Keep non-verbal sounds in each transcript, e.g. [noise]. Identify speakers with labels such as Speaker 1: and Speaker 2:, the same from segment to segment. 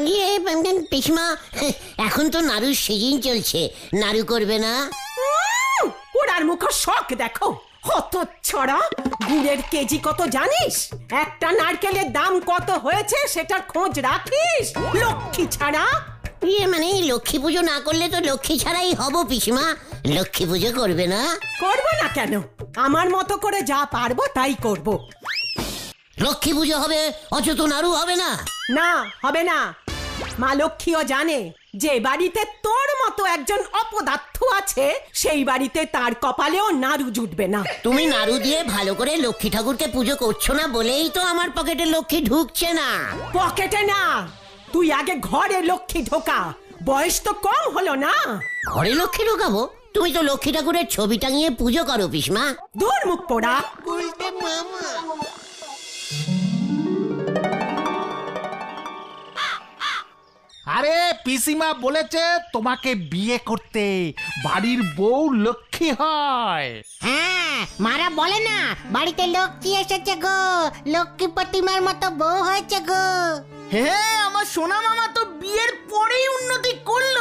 Speaker 1: ইয়ে পিসমা এখন তো সিজন চলছে। নাড়ু করবে না?
Speaker 2: ওরার মুখ শখ দেখো। হত ছড়া। গুড়ের কেজি কত জানিস? একটা নারকেলের দাম কত হয়েছে সেটার খোঁজ রাখিস লক্ষ্মী ছাড়া।
Speaker 1: ইয়ে মানে লক্ষ্মী পুজো না করলে তো লক্ষ্মী ছাড়াই হব পিসমা। লক্ষ্মী পুজো করবে না?
Speaker 2: করব না কেন? আমার মতো করে যা পারব তাই করব।
Speaker 1: লক্ষ্মী পুজো হবে অথচ নাড়ু হবে না?
Speaker 2: না হবে না। মা লক্ষ্মীও জানে যে বাড়িতে তোর মতো একজন অপদার্থ আছে সেই বাড়িতে তার কপালেও নাড়ু জুটবে না।
Speaker 1: তুমি নাড়ু দিয়ে ভালো করে লক্ষ্মী ঠাকুরকে পুজো করছ না বলেই তো আমার পকেটে লক্ষ্মী ঢুকছে না।
Speaker 2: পকেটে না। তুই আগে ঘরে লক্ষ্মী ঢোকা। বয়স তো কম হলো না।
Speaker 1: ঘরে লক্ষ্মী ঢোকাবো? তুমি তো লক্ষ্মী ঠাকুরের ছবি টাঙিয়ে পুজো করো পিসমা
Speaker 2: দূর মুখ পোড়া।
Speaker 3: আরে পিসিমা বলেছে তোমাকে বিয়ে করতে। বাড়ির বউ লক্ষ্মী হয়।
Speaker 4: হ্যাঁ মারা বলে না। বাড়িতে লক্ষ্মী এসেছে গো। লক্ষ্মী প্রতিমার মতো বউ হয়েছে গো।
Speaker 5: হ্যাঁ আমার সোনা মামা তো বিয়ের পরেই উন্নতি করল।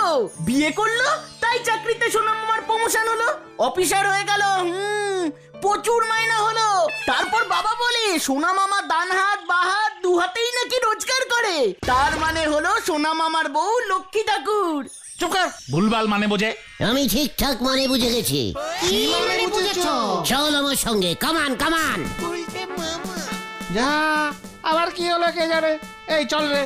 Speaker 5: বিয়ে করল তাই চাকরিতে সোনা মামার প্রমোশন হলো। অফিসার হয়ে গেল হুম প্রচুর মাইনা হলো। তারপর বাবা বলে সোনা মামা ডান হাত বা হাত দু হাতেই নাকি রোজগার করে। তার মানে হলো সোনা মামার বউ লক্ষ্মী ঠাকুর।
Speaker 3: চুপ কর। ভুলভাল মানে বোঝে।
Speaker 1: আমি ঠিকঠাক মানে বুঝে গেছি।
Speaker 4: কি মানে বুঝেছ?
Speaker 1: চল আমার সঙ্গে। কামান কামান
Speaker 3: যা আবার কি হলো কে জানে? এই চল রে।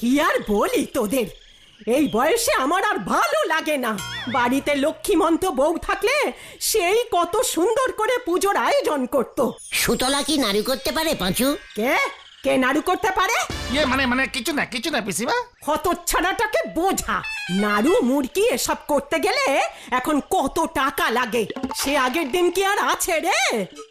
Speaker 2: কি আর বলি তোদের? এই বয়সে আমার আর ভালো লাগে না। বাড়িতে লক্ষ্মীমন্ত বউ থাকলে সেই কত সুন্দর করে পুজোর আয়োজন করত।
Speaker 1: সুতলা কি নাড়ু করতে পারে পাঁচু?
Speaker 2: কে? কে নাড়ু করতে পারে?
Speaker 3: ইয়ে মানে মানে কিছু না কিছু না পিসিমা।
Speaker 2: হতচ্ছাড়াটাকে বোঝা। নাড়ু মুরগি এসব করতে গেলে এখন কত টাকা লাগে? সে আগের দিন কি আর আছে রে?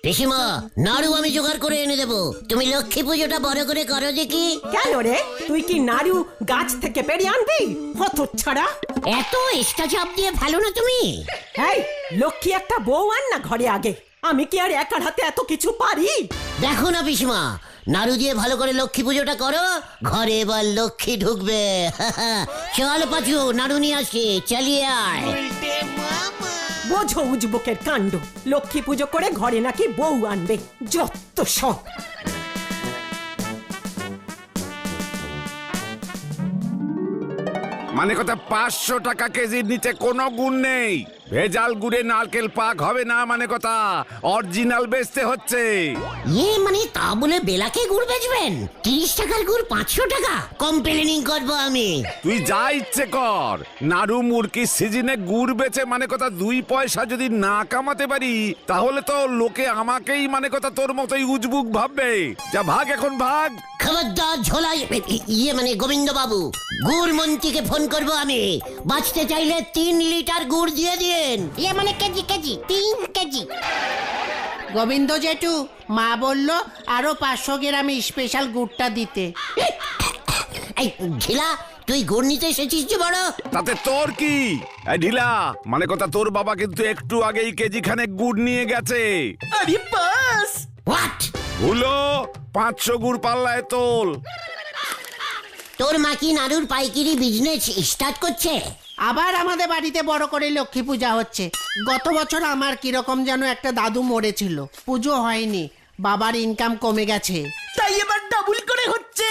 Speaker 1: পিসিমা নাড়ু আমি জোগাড় করে এনে দেবো। তুমি লক্ষ্মী পুজোটা বড় করে করো দেখি।
Speaker 2: কেন রে? তুই কি নাড়ু গাছ থেকে পেরিয়ে আনবি? হতচ্ছাড়া।
Speaker 1: এত এক্সট্রা চাপ দিয়ে ভালো না তুমি?
Speaker 2: এই লক্ষ্মী একটা বউ আন না ঘরে আগে। আমি কি আর একার হাতে এত কিছু পারি?
Speaker 1: দেখো না পিসিমা নাড়ু দিয়ে ভালো করে লক্ষ্মী পুজোটা করো ঘরে এবার লক্ষ্মী ঢুকবে। [laughs] চল পাচু নাড়ু নিয়ে আসি চালিয়ে আয়।
Speaker 2: বোঝো উজবুকের কাণ্ড লক্ষ্মী পুজো করে ঘরে নাকি বউ আনবে যত সব।
Speaker 6: মানে কথা পাঁচশো টাকা কেজির নিচে কোনো গুণ নেই। ভেজাল গুড়ে নারকেল পাক হবে না মানে কথা। অরিজিনাল বেচতে হচ্ছে।
Speaker 1: ইয়ে মানে তা বলে বেলাকে গুড় বেচবেন? তিরিশ টাকার গুড় পাঁচশো টাকা। কমপ্লেনিং করব আমি।
Speaker 6: তুই যা ইচ্ছে কর। নাড়ু মুরগির সিজনে গুড় বেচে মানে কথা দুই পয়সা যদি না কামাতে পারি তাহলে তো লোকে আমাকেই মানে কথা তোর মতোই উজবুক ভাববে। যা ভাগ এখন ভাগ।
Speaker 1: খবরদার ঝোলাই ইয়ে মানে গোবিন্দ বাবু গুড় মন্ত্রীকে ফোন করব আমি। বাঁচতে চাইলে তিন লিটার গুড় দিয়ে দিয়ে দিন
Speaker 4: ইয়ে মানে কেজি কেজি তিন কেজি।
Speaker 7: গোবিন্দ জেঠু মা বলল আরও পাঁচশো গ্রাম স্পেশাল গুড়টা দিতে।
Speaker 1: এই ঝিলা তুই গুড় নিতে এসেছিস যে বড়?
Speaker 6: তাতে তোর কি? এই ঢিলা মানে কথা তোর বাবা কিন্তু একটু আগেই কেজি খানেক গুড় নিয়ে গেছে।
Speaker 5: আরে বাস!
Speaker 1: হোয়াট
Speaker 6: হলো পাঁচশো গুড় পাল্লায় তোল।
Speaker 1: তোর মা কি নাড়ুর পাইকারি বিজনেস স্টার্ট করছে?
Speaker 7: আবার আমাদের বাড়িতে বড় করে লক্ষ্মী পূজা হচ্ছে। গত বছর আমার কীরকম যেন একটা দাদু মরেছিল। পুজো হয়নি বাবার ইনকাম কমে গেছে।
Speaker 5: তাই এবার ডাবল করে হচ্ছে।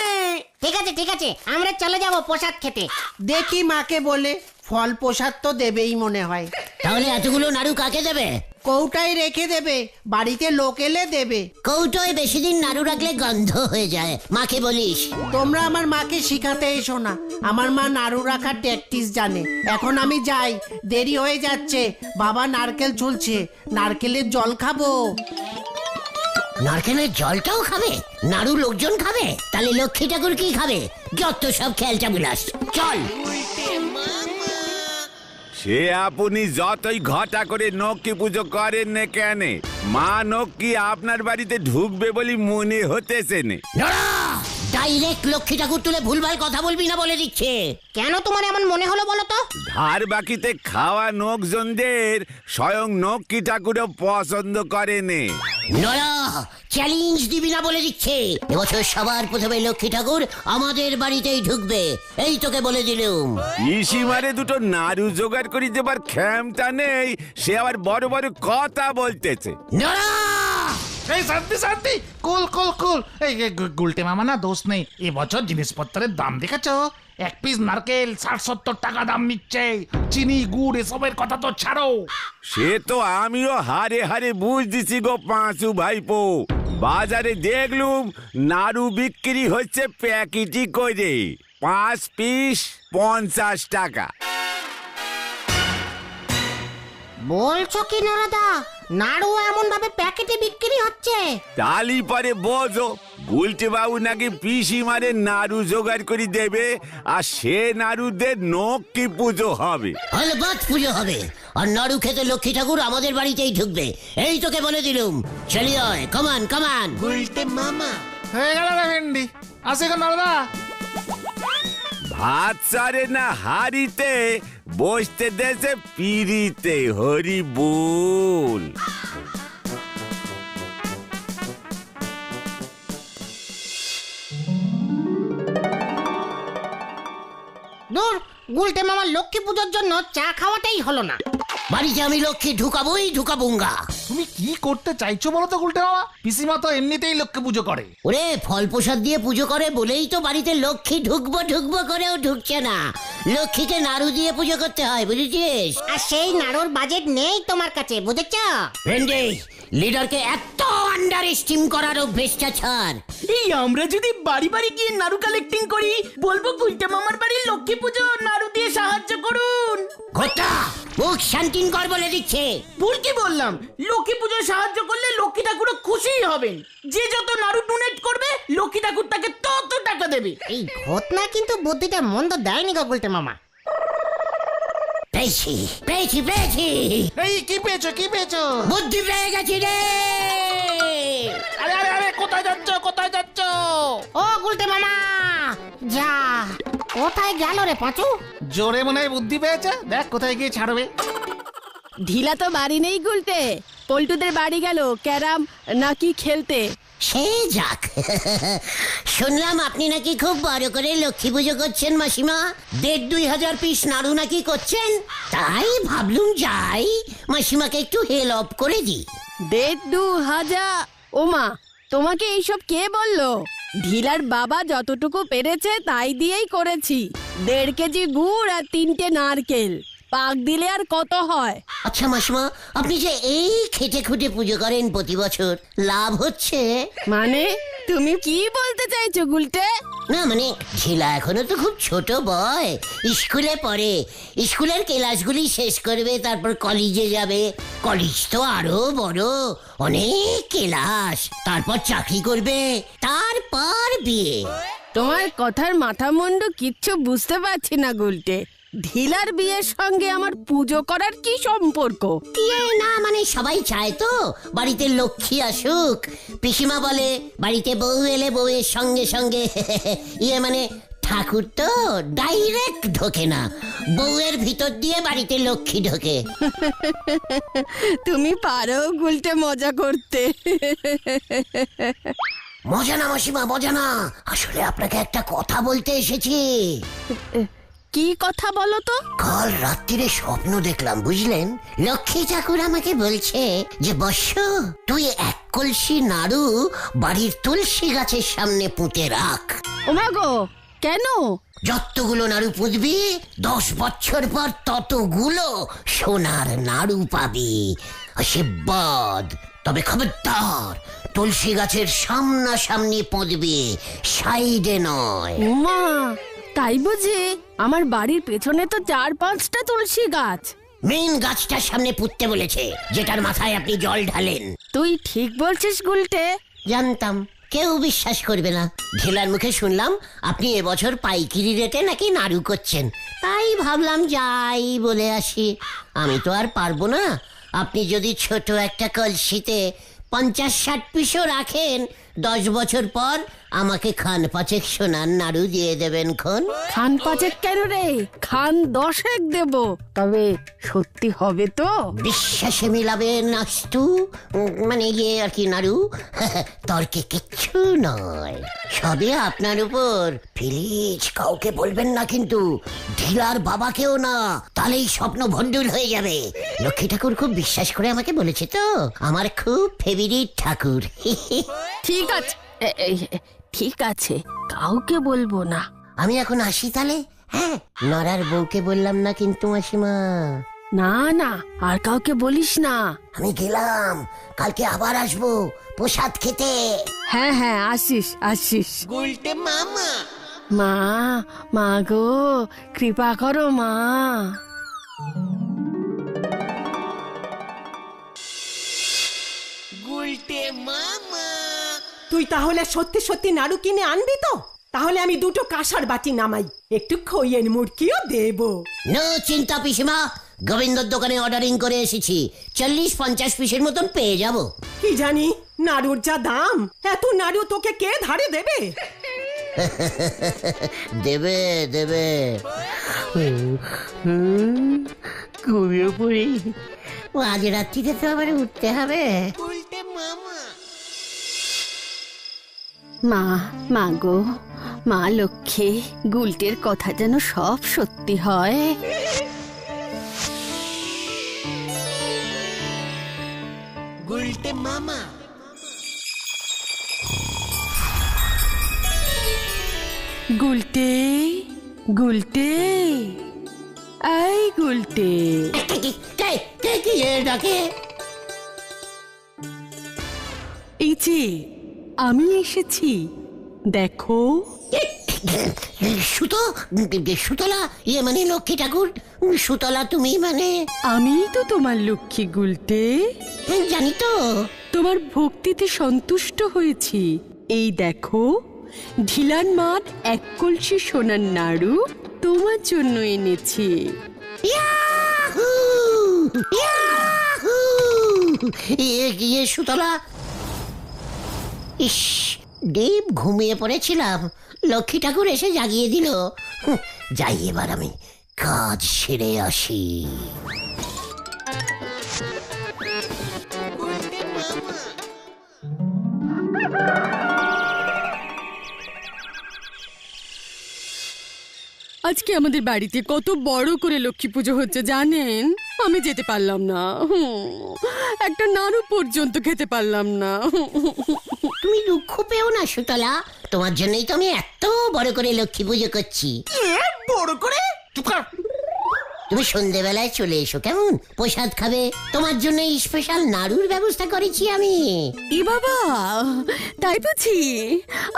Speaker 4: ঠিক আছে ঠিক আছে আমরা চলে যাব প্রসাদ খেতে।
Speaker 7: দেখি মাকে বলে ফল প্রসাদ তো দেবেই মনে হয়।
Speaker 1: তাহলে এতগুলো নাড়ু কাকে দেবে?
Speaker 7: কৌটাই রেখে দেবে বাড়িতে লোক এলে দেবে।
Speaker 1: কৌটোয় বেশি দিন নাড়ু রাখলে গন্ধ হয়ে যায়। মাকে বলিস।
Speaker 7: তোমরা আমার মাকে শিখাতে এসো না। আমার মা নাড়ু রাখার ট্যাকটিস জানে। এখন আমি যাই। দেরি হয়ে যাচ্ছে। বাবা নারকেল ঝুলছে নারকেলের জল খাব।
Speaker 1: নারকেলের জলটাও খাবে? নাড়ু লোকজন খাবে? তাহলে লক্ষ্মী ঠাকুর কি খাবে? যত সব খেলটা বিলাস চল।
Speaker 6: সে আপনি যতই ঘটা করে নক্কি পুজো করেন না কেন মা নক্কি আপনার বাড়িতে ঢুকবে বলি মনে হতেছে না।
Speaker 1: ডাইরেক্ট লক্ষ্মী ঠাকুর তুলে ভুলভাল কথা বলবি না বলে দিচ্ছে।
Speaker 4: কেন তোমার এমন মনে হলো বলো তো?
Speaker 6: ধার বাকিতে খাওয়া নোকজনদের স্বয়ং নক্কি ঠাকুরও পছন্দ করেনে
Speaker 1: নরা চ্যালেঞ্জ দিবি না বলে দিচ্ছে। এবছর সবার প্রথমে লক্ষ্মী ঠাকুর আমাদের বাড়িতেই ঢুকবে। এই তোকে বলে দিলুম।
Speaker 6: ইসিমারে দুটো নাড়ু জোগাড় করে দেবার ক্ষমতা নেই সে আবার বড় বড় কথা বলতেছে।
Speaker 1: নরা!
Speaker 3: এই শান্তি শান্তি! কুল কুল কুল! এই এই গুলটে মামা না দোষ নেই। এবছর জিনিসপত্রের দাম দেখেছ? এক পিস নারকেল ষাট সত্তর টাকা দাম নিচ্ছে। চিনি গুড় এসবের কথা তো ছাড়ো।
Speaker 6: সে তো আমিও হারে হারে বুঝতেছি গো পাঁচু ভাইপো। বাজারে দেখলুম নাড়ু বিক্রি হচ্ছে প্যাকেটি করে। পাঁচ পিস পঞ্চাশ টাকা।
Speaker 4: বলছো কি নরদা? নাড়ু এমন ভাবে প্যাকেটে বিক্রি হচ্ছে?
Speaker 6: তালি পরে বোঝো। গুলটে বাবু নাকি পিসি মারে নাড়ু জোগাড় করে দেবে আর সে নাড়ুদের নক্কি পুজো হবে?
Speaker 1: পুজো হবে। আর নাড়ু খেতে লক্ষ্মী ঠাকুর আমাদের বাড়িতেই ঢুকবে। এই তোকে বলে দিলুম। চলিয়ে কমান কমান
Speaker 3: হয়ে গেল রে ভেন্ডি। আসে কেন দাদা
Speaker 6: ভাত সারে না হারিতে বসতে দেশে পিড়িতে হরি বল।
Speaker 4: দূর, গুলটে মামার লক্ষ্মী পুজোর জন্য চা খাওয়াটাই হলো না।
Speaker 1: বাড়িতে আমি লক্ষ্মী ঢুকাবোই ঢুকাবুঙ্গা।
Speaker 3: তুমি কি করতে চাইছো বলো তো গুলটে মামা? পিসিমা তো এমনিতেই লক্ষ্মী পুজো করে।
Speaker 1: ওরে ফল প্রসাদ দিয়ে পুজো করে বলেই তো বাড়িতে লক্ষ্মী ঢুকবো ঢুকবো করেও ঢুকছে না। লক্ষ্মীকে নাড়ু দিয়ে পুজো করতে হয় বুঝেছিস?
Speaker 4: আর সেই নাড়ুর বাজেট নেই তোমার কাছে বুঝেছ?
Speaker 1: ভেন্ডি লিডারকে এত আন্ডার এস্টিম করার অভ্যেসটা ছাড়।
Speaker 5: এই আমরা যদি বাড়ি বাড়ি গিয়ে নাড়ু কালেক্টিং করি বলব গুলটে মামার বাড়ির লক্ষ্মী পুজো নাড়ু দিয়ে সাহায্য করুন।
Speaker 1: ঘটা মুখ শান্তিন কর বলে দিচ্ছে।
Speaker 5: ভুল কি বললাম? লক্ষ্মী পুজো সাহায্য করলে লক্ষ্মী ঠাকুর খুশিই হবেন। যে যত নাড়ু ডোনেট করবে লক্ষ্মী ঠাকুর তাকে তত টাকা দেবে।
Speaker 4: এই ঘটনা কিন্তু বুদ্ধিটা মন্দ দেয়নি গো গুলটে মামা।
Speaker 1: পেয়েছি পেয়েছি পেয়েছি।
Speaker 3: এই কি পেয়েছ কি পেয়েছ?
Speaker 1: বুদ্ধি পেয়ে গেছি রে।
Speaker 3: আরে আরে আরে কোথায় যাচ্ছ কোথায় যাচ্ছ?
Speaker 4: ও গুলতে মামা যা। কোথায় গেল রে পাঁচু?
Speaker 3: জোরে মনে হয় বুদ্ধি পেয়েছে। দেখ কোথায় গিয়ে ছাড়বে।
Speaker 8: ঢিলা তো বাড়ি নেই গুলতে পল্টুদের বাড়ি গেল ক্যারাম নাকি খেলতে?
Speaker 1: সে যাক। [laughs] শুনলাম আপনি নাকি খুব বড় করে লক্ষ্মী পুজো করছেন মাসিমা। দেড় দুই হাজার পিস নাড়ু নাকি করছেন? তাই ভাবলুম যাই মাসিমাকে একটু হেল্প করে দিই।
Speaker 8: দেড় দু হাজার? ওমা তোমাকে এইসব কে বলল? ঢিলার বাবা যতটুকু পেরেছে তাই দিয়েই করেছি। দেড় কেজি গুড় আর তিনটে নারকেল। পাক দিলে আর কত হয়?
Speaker 1: আচ্ছা মাসিমা আপনি যে এই খেটে খুঁটে পুজো করেন প্রতি বছর লাভ হচ্ছে?
Speaker 8: মানে? তুমি কি বলতে চাইছো গুলটে?
Speaker 1: না মানে ঝিলা এখনও তো খুব ছোট বয়। স্কুলে পড়ে। স্কুলের ক্লাসগুলি শেষ করবে তারপর কলেজে যাবে। কলেজ তো আরও বড় অনেক ক্লাস। তারপর চাকরি করবে তারপর বিয়ে।
Speaker 8: তোমার কথার মাথা মুন্ডু কিচ্ছু বুঝতে পারছি না গুলটে। ঢিলার বিয়ের সঙ্গে আমার পুজো করার কি সম্পর্ক?
Speaker 1: না মানে সবাই চায় তো। বাড়িতে লক্ষ্মী আসুক। পিসিমা বলে বাড়িতে বউ এলে বউয়ের সঙ্গে সঙ্গে [laughs] ইয়ে মানে ঠাকুর তো ডাইরেক্ট ঢোকে না। বউয়ের ভিতর দিয়ে বাড়িতে লক্ষ্মী ঢোকে। [laughs]
Speaker 8: তুমি পারো গুলটে মজা করতে।
Speaker 1: মজা না মাসিমা মজা না। আসলে আপনাকে একটা কথা বলতে এসেছি।
Speaker 8: কি কথা বলো তো?
Speaker 1: কাল রাত্রিরে স্বপ্ন দেখলাম বুঝলেন? লক্ষ্মী ঠাকুর আমাকে বলছে যে বর্ষ তুই এক কলসি নাড়ু বাড়ির তুলসী গাছের সামনে পুঁতে রাখ।
Speaker 8: ওমা গো কেন?
Speaker 1: যতগুলো নাড়ু পুঁতবি দশ বছর পর ততগুলো সোনার নাড়ু পাবি। আশীর্বাদ। তবে খবরদার তুলসী গাছের সামনাসামনি পুঁতবি সাইডে নয়।
Speaker 8: উমা তাই বুঝি আমার বাড়ির পেছনে তো চার পাঁচটা তুলসী গাছ।
Speaker 1: মেইন গাছটার সামনে পুঁততে বলেছে যেটার মাথায় আপনি জল ঢালেন।
Speaker 8: তুই ঠিক বলছিস গুলটে।
Speaker 1: জানতাম কেউ বিশ্বাস করবে না। ঢেলার মুখে শুনলাম আপনি এবছর পাইকিরি রেটে নাকি নাড়ু করছেন। তাই ভাবলাম যাই বলে আসি। আমি তো আর পারব না। আপনি যদি ছোট একটা কলসিতে পঞ্চাশ ষাট পিসও রাখেন দশ বছর পর আমাকে খান পাচেক সোনার নাড়ু দিয়ে দেবেন খন।
Speaker 8: খান পাঁচেক কেন রে? খান দশেক দেব। তবে সত্যি হবে তো?
Speaker 1: বিশ্বাসে মিলাবে নাস্তু মানে ইয়ে আর কি নাড়ু। [laughs] তর্কে কিচ্ছু নয়। সবই আপনার উপর। প্লিজ কাউকে বলবেন না কিন্তু ঢিলার বাবাকেও না তাহলেই স্বপ্ন ভণ্ডুল হয়ে যাবে। লক্ষ্মী ঠাকুর খুব বিশ্বাস করে আমাকে বলেছে তো আমার খুব ফেভারিট ঠাকুর। [laughs]
Speaker 8: ঠিক আছে। এ- এ, ঠিক আছে কাউকে বলব না।
Speaker 1: আমি এখন আসি তাহলে? হ্যাঁ নরার বউকে বললাম না কিন্তু মাসিমা।
Speaker 8: না না আর কাউকে বলিস না।
Speaker 1: আমি গেলাম কালকে আবার আসব প্রসাদ খেতে।
Speaker 8: হ্যাঁ হ্যাঁ আসিস আসিস। মা মা গো কৃপা করো মা।
Speaker 2: তুই তাহলে সত্যি সত্যি নাড়ু কিনে আনবি তো? তাহলে আমি দুটো কাঁসার বাটি নামাই একটু খইয়ের মুরগিও দেবো।
Speaker 1: নো চিন্তা পিসিমা গোবিন্দর দোকানে অর্ডারিং করে এসেছি। চল্লিশ পঞ্চাশ পিসের মতন পেয়ে যাব।
Speaker 2: কি জানি নাড়ুর যা দাম এত নাড়ু তোকে কে ধারে দেবে?
Speaker 1: দেবে দেবে। ঘুমিয়ে পড়ি। আজ রাত্রিতে তো আবার উঠতে হবে।
Speaker 8: মা মা গো মা লক্ষ্মী গুলটের কথা যেন সব সত্যি হয় গুলটে গুলটে এই গুলটে
Speaker 1: কি ডাকে
Speaker 8: এই যে আমি এসেছি। দেখো।
Speaker 1: সুতো? সুতলা? ইয়ে মানে লক্ষ্মী ঠাকুর? সুতলা তুমি মানে?
Speaker 8: আমি তো তোমার লক্ষ্মী গুলটে।
Speaker 1: জানি তো।
Speaker 8: তোমার ভক্তিতে সন্তুষ্ট হয়েছি। এই দেখো ঢিলান মাঠ এক কলসি সোনার নাড়ু তোমার জন্য এনেছি।
Speaker 1: ইয়াহু! ইয়াহু! ইয়ে ইয়ে সুতলা? ইস ডিপ ঘুমিয়ে পড়েছিলাম। লক্ষ্মী ঠাকুর এসে জাগিয়ে দিল। যাই এবার আমি কাজ সেরে আসি।
Speaker 8: আজকে আমাদের বাড়িতে কত বড় করে লক্ষ্মী পুজো হচ্ছে জানেন? আমি যেতে পারলাম না। একটা নাড়ু পর্যন্ত খেতে পারলাম না।
Speaker 1: তুমি দুঃখ পেও না সুতলা। তোমার জন্যই তো আমি এত বড় করে লক্ষ্মী পুজো করছি।
Speaker 5: বড় কর।
Speaker 1: তুমি সন্ধেবেলায় চলে এসো কেমন? প্রসাদ খাবে? তোমার জন্য স্পেশাল নাড়ুর ব্যবস্থা করেছি আমি।
Speaker 8: এ বাবা তাই বুঝি?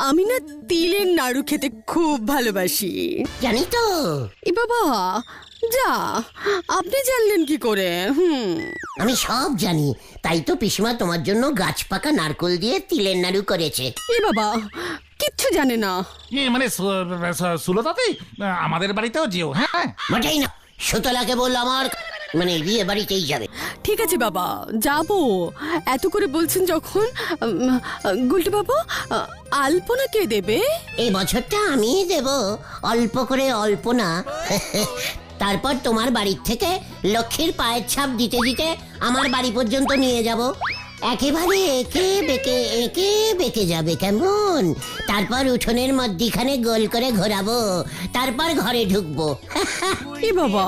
Speaker 8: আমি না তিলের নাড়ু খেতে খুব ভালোবাসি।
Speaker 1: জানি তো।
Speaker 8: এ বাবা যা আপনি জানলেন কি করে হুম।
Speaker 1: আমি সব জানি। তাই তো পিসমা তোমার জন্য গাছ পাকা নারকোল দিয়ে তিলের নাড়ু করেছে।
Speaker 8: এ বাবা কিচ্ছু জানে না।
Speaker 3: মানে সুলতাতে আমাদের বাড়িতেও যেও হ্যাঁ?
Speaker 1: মোটেই না। সুতলাকে বলল আমার মানে বিয়ে বাড়িতেই যাবে।
Speaker 8: ঠিক আছে বাবা যাব। এত করে বলছেন যখন গুলটি বাবু আলপনা কে দেবে?
Speaker 1: এই বছরটা আমি দেব অল্প করে অল্প না তারপর তোমার বাড়ির থেকে লক্ষ্মীর পায়ের ছাপ দিতে দিতে আমার বাড়ি পর্যন্ত নিয়ে যাব। একেবারে একে বেঁকে একে বেঁকে যাবে কেমন? তারপর উঠোনের মধ্যিখানে গোল করে ঘোরাবো তারপর ঘরে ঢুকবো। [laughs]
Speaker 8: এ বাবা।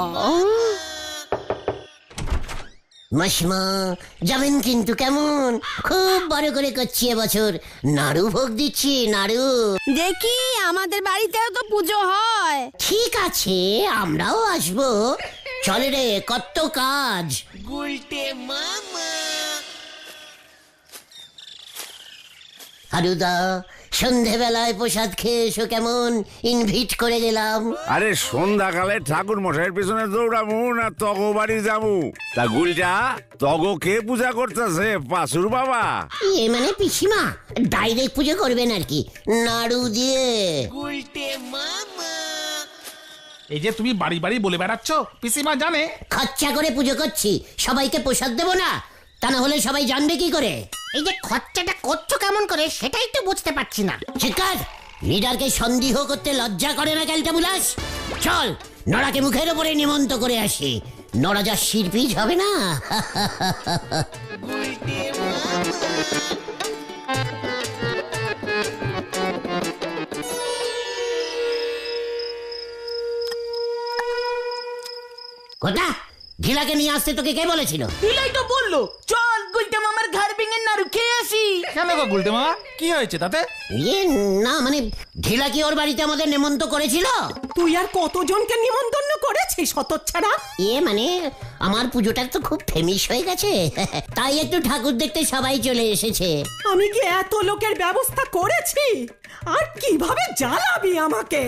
Speaker 1: মাসিমা যাবেন কিন্তু কেমন? খুব বড় করে করছি এবছর নাড়ু ভোগ দিচ্ছি নাড়ু।
Speaker 8: দেখি আমাদের বাড়িতেও তো পুজো হয়।
Speaker 1: ঠিক আছে আমরাও আসব। চলে রে কত কাজ। হারুদা সন্ধেবেলায় প্রসাদ খেয়ে এসো কেমন? ইনভিট করে গেলাম।
Speaker 6: আরে সন্ধ্যাকালে ঠাকুর মশাইয়ের পিছনে দৌড়ামু না তগ বাড়ি যাব? তা গুলটা তগ কে পূজা করতেছে? পাশুর বাবা।
Speaker 1: এ মানে পিসিমা ডাইরেক্ট পুজো করবেন আর কি। নাড়ু দিয়ে।
Speaker 3: এই যে তুমি বাড়ি বাড়ি বলে বেড়াচ্ছ পিসিমা জানে।
Speaker 1: খরচা করে পুজো করছি সবাইকে প্রসাদ দেবো না? তা না হলে সবাই জানবে কি করে?
Speaker 4: এই যে খরচাটা করছ কেমন করে, সেটাই তো বুঝতে পারছি না।
Speaker 1: শিকার লিডারকে সন্দেহ করতে লজ্জা করে না ক্যালটা বুলাস? চল, নড়াকে মুখের ওপরে নিমন্ত করে আসি। নড়া যা শিরপিজ হবে না? কোথা ঘিলাকে নিয়ে আসতে তোকে কে বলেছিল?
Speaker 5: দিলাই তো বলল চল গুলটে মামার ঘর ভেঙে নাড়ু খেয়ে আসি।
Speaker 3: কেন গো গুলটে মামা? কি হয়েছে তাতে?
Speaker 1: ইয়ে না মানে ঘিলা কি ওর বাড়িতে আমাদের নেমন্ত করেছিল?
Speaker 2: তুই আর কতজনকে নিমন্ত্রণ করেছিস হতচ্ছাড়া?
Speaker 1: এ মানে আমার পুজোটা তো খুব ফেমিস হয়ে গেছে। [laughs] তাই একটু ঠাকুর দেখতে সবাই চলে এসেছে।
Speaker 2: আমি কি এত লোকের ব্যবস্থা করেছি? আর কীভাবে জ্বালাবি আমাকে?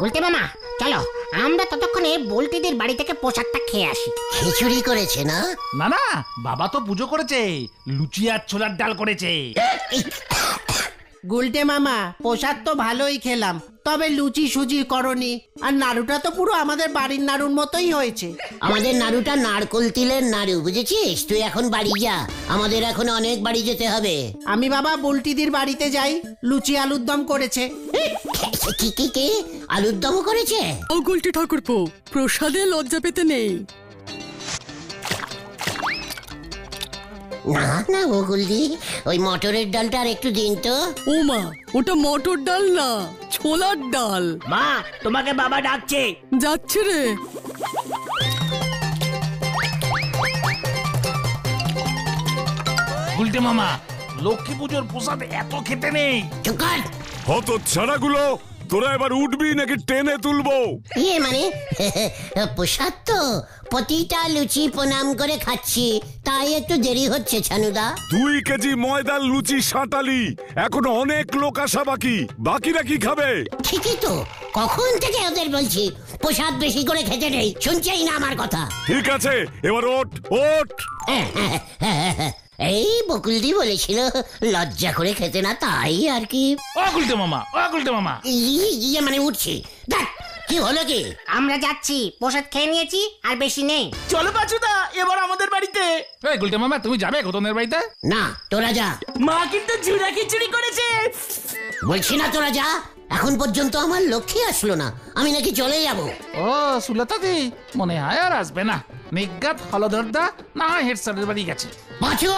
Speaker 4: গুলতে মামা চলো আমরা ততক্ষণে বল্টিদের বাড়ি থেকে প্রসাদটা খেয়ে আসি।
Speaker 1: খিচুড়ি করেছে না?
Speaker 3: না না বাবা তো পুজো করেছে লুচি আর ছোলার ডাল করেছে।
Speaker 7: গুলটে মামা প্রসাদ তো ভালোই খেলাম। তবে লুচি সুজি করনি। আর নাড়ুটা তো পুরো আমাদের বাড়ির নাড়ুর মতোই হয়েছে।
Speaker 1: আমাদের নাড়ুটা নারকোল তিলের নাড়ু বুঝেছিস? তুই এখন বাড়ি যা। আমাদের এখন অনেক বাড়ি যেতে হবে।
Speaker 7: আমি বাবা বুলটিদির বাড়িতে যাই। লুচি আলুর দম করেছে।
Speaker 1: কি কি কি? আলুর দমও করেছে?
Speaker 8: ও গুলটি ঠাকুরপো প্রসাদে লজ্জা পেতে নেই।
Speaker 1: না না বকুলদি ওই মটরের ডালটা আর একটু দিন তো।
Speaker 8: ও মা ওটা মটর ডাল না ছোলার ডাল।
Speaker 5: মা তোমাকে বাবা ডাকছে।
Speaker 8: যাচ্ছে রে।
Speaker 3: গুলটে মামা লক্ষ্মী পুজোর প্রসাদ এত খেতে নেই।
Speaker 1: চুকার
Speaker 6: হত ছাড়াগুলো তোরা এবার উঠবি নাকি টেনে তুলবো?
Speaker 1: ইয়ে মানে? [laughs] প্রসাদ তো। প্রতিটা লুচি প্রণাম করে খাচ্ছি। তাই একটু দেরি হচ্ছে ছানুদা।
Speaker 6: দুই কেজি ময়দার লুচি সাঁটালি। এখনও অনেক লোক আসা বাকি। বাকিরা কি খাবে?
Speaker 1: ঠিকই তো। কখন থেকে ওদের বলছি প্রসাদ বেশি করে খেতে নেই। শুনছেই না আমার কথা।
Speaker 6: ঠিক আছে এবার ওঠ ওঠ। [laughs]
Speaker 1: এই বকুলদি বলেছিল লজ্জা করে খেতে না তাই আর কি।
Speaker 3: গুলটে মামা গুলটে মামা।
Speaker 1: ই- ইয়ে মানে উঠছি। দেখ কি হলো কি?
Speaker 4: আমরা যাচ্ছি প্রসাদ খেয়ে নিয়েছি আর বেশি নেই।
Speaker 5: চলো পাচুদা এবার আমাদের বাড়িতে।
Speaker 3: এই গুলটে মামা তুমি যাবে ঘটনের বাড়িতে?
Speaker 1: না তোরা যা।
Speaker 5: মা কিন্তু ঝুড়া খিচুড়ি করেছে।
Speaker 1: বলছি না তোরা যা এখন পর্যন্ত আমার লক্ষ্যে আসলো না আমি নাকি চলে যাব।
Speaker 3: ও সুলতা দি মনে হয় আর আসবে না। নিজ্ঞাত হলধরদা না হেড স্যারের বাড়ি গেছে।
Speaker 1: পাঁচু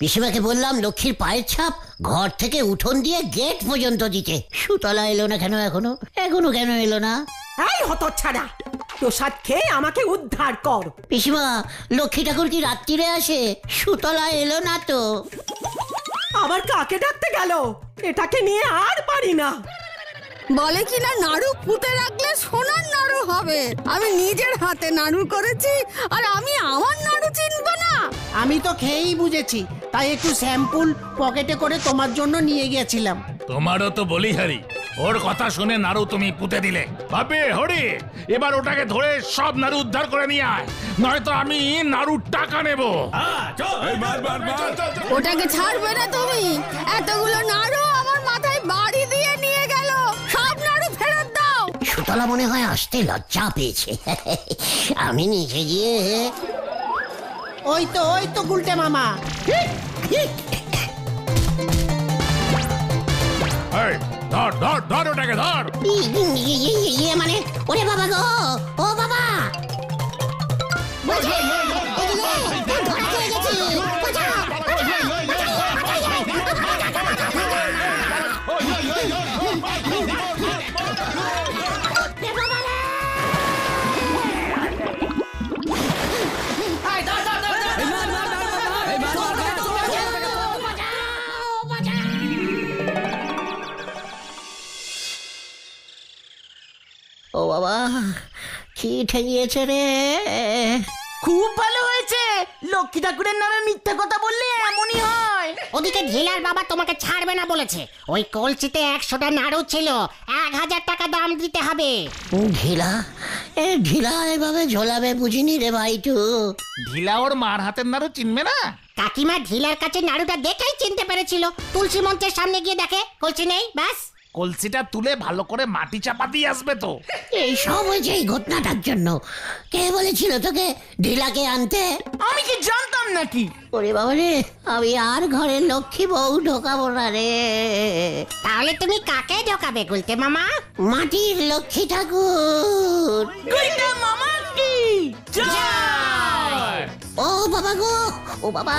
Speaker 1: পিসিমাকে বললাম লক্ষ্মীর পায়ের ছাপ ঘর থেকে উঠোন দিয়ে গেট পর্যন্ত দিতে। সুতলা এলো না কেন এখনও? এখনও কেন এলো না?
Speaker 2: এই হতচ্ছাড়া প্রসাদ খেয়ে আমাকে উদ্ধার কর।
Speaker 1: পিসিমা লক্ষ্মী ঠাকুর কি রাত্রিরে আসে? সুতলা এলো না তো।
Speaker 2: আবার কাকে ডাকতে গেল? এটাকে নিয়ে আর পারি না।
Speaker 8: বলে কি না নাড়ু পুঁতে রাখলে সোনার নাড়ু হবে। আমি নিজের হাতে নাড়ু করেছি আর আমি আমার নাড়ু চিনবো না।
Speaker 7: আমি তো খেয়েই বুঝেছি তাই একটু স্যাম্পুল পকেটে করে তোমার জন্য নিয়ে গেছিলাম
Speaker 3: তোমারও তো বলি হারি ওর কথা শুনে নাড়ু তুমি পুঁতে দিলে। ভাবে হরি এবার ওটাকে ধরে সব নাড়ু উদ্ধার করে নিয়ে আয়। নয়তো আমি নাড়ুর টাকা নেব।
Speaker 8: ওটাকে ছাড়বে না তুমি। এতগুলো নাড়ু দাও
Speaker 1: সুতলা মনে হয় আসতে লজ্জা পেয়েছে। [laughs] আমি নিজে গিয়ে
Speaker 7: ওই তো ওই তো গুলটে মামা।
Speaker 3: এই, ধর ধর ধর ওটাকে ধর।
Speaker 1: ই- ই- ই- ই- ইয়ে মানে ওরে বাবা গো ও বাবা। কি ঠেঙিয়েছে রে।
Speaker 5: খুব ভালো হয়েছে। লক্ষ্মী ঠাকুরের নামে মিথ্যে কথা বললে এমনই হয়।
Speaker 4: ওদিকে ঢিলার বাবা তোমাকে ছাড়বে না বলেছে। ওই কলসিতে একশোটা নাড়ু ছিল এক হাজার টাকা দাম দিতে হবে।
Speaker 1: ঢিলা এ ঢিলা এভাবে ঝোলাবে বুঝিনি রে ভাইটু
Speaker 3: ঢিলা ওর মার হাতের নাড়ু চিনবে না?
Speaker 4: কাকিমা ঢিলার কাছে নাড়ুটা দেখেই চিনতে পেরেছিল। তুলসী মঞ্চের সামনে গিয়ে দেখে কলসি নেই ব্যাস।
Speaker 3: কলসিটা তুলে ভালো করে মাটি চাপা দিয়ে আসবে তো।
Speaker 1: এই সব হয়েছে এই ঘটনাটার জন্য। কে বলেছিল তোকে ঢিলাকে আনতে?
Speaker 5: আমি কি জানতাম নাকি?
Speaker 1: ওরে বাবা রে আমি আর ঘরে লক্ষ্মী বউ ঢোকাবো না রে।
Speaker 4: তাহলে তুমি কাকে ঢোকাবে গুলতে মামা?
Speaker 1: মাটির লক্ষ্মী ঠাকুর।
Speaker 5: গুলটা মামা কি? জয়
Speaker 1: ও বাবা গো ও বাবা।